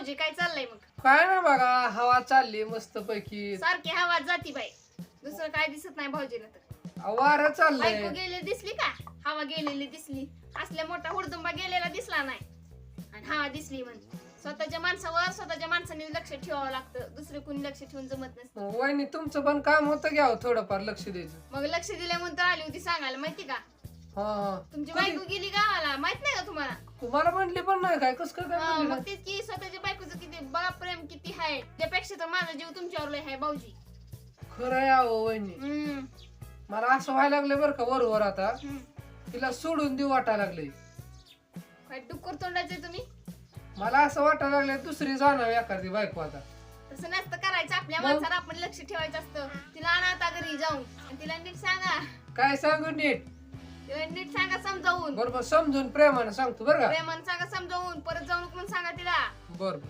भाऊजी काय चाललंय मग? काय ना बघा हवा चालली मस्त पैकी सारखी हवा जाती बाई. दुसरं काय दिसत नाही भाऊजीला तर. वारं बायको चाललंय गेलेली दिसली का? हवा गेलेली दिसली. असल्या मोठा हुडदुंबा गेलेला दिसला नाही. आणि हवा दिसली म्हण स्वतःच्या माणसावर स्वतःच्या माणसाने लक्ष ठेवावं लागतं. दुसरे कोणी लक्ष ठेवून जमत नसतं. वहिनी तुमचं पण काम होतं घ्यावं थोडंफार लक्ष द्यायचं. मग लक्ष दिल्यानंतर आली होती सांगायला माहिती का? हा हा. तुमची? बायको गेली गावाला माहीत नाही का? तुम्हाला तुम्हाला म्हणली पण नाही काय कस काय काय हा, म्हणली मग नाही? तेच की स्वतःच्या बायकोचं किती बघा प्रेम किती आहे त्यापेक्षा तर माझा जीव तुमच्यावर लय आहे भाऊजी. खरं आहे अहो वहिनी. हम्म, मला असं व्हायला लागलं बरं का वरवर आता. हम्म. तिला सोडून देऊ वाटायला लागले काय डुक्कर तोंडाचे तुम्ही? मला असं वाटायला लागलं दुसरी जाणावी एखादी बायको आता. तसं नसतं करायचं आपल्या मग? माणसाला आपण लक्ष ठेवायचं असतं. तिला आणा आता घरी जाऊन. आणि तिला नीट सांगा. काय सांगू नीट? नीट सांगा समजावून. बरोबर समजून प्रेमाने सांगतो बरं का? प्रेमानं सांगा समजावून. परत जाऊ नको म्हणून सांगा तिला. बरोबर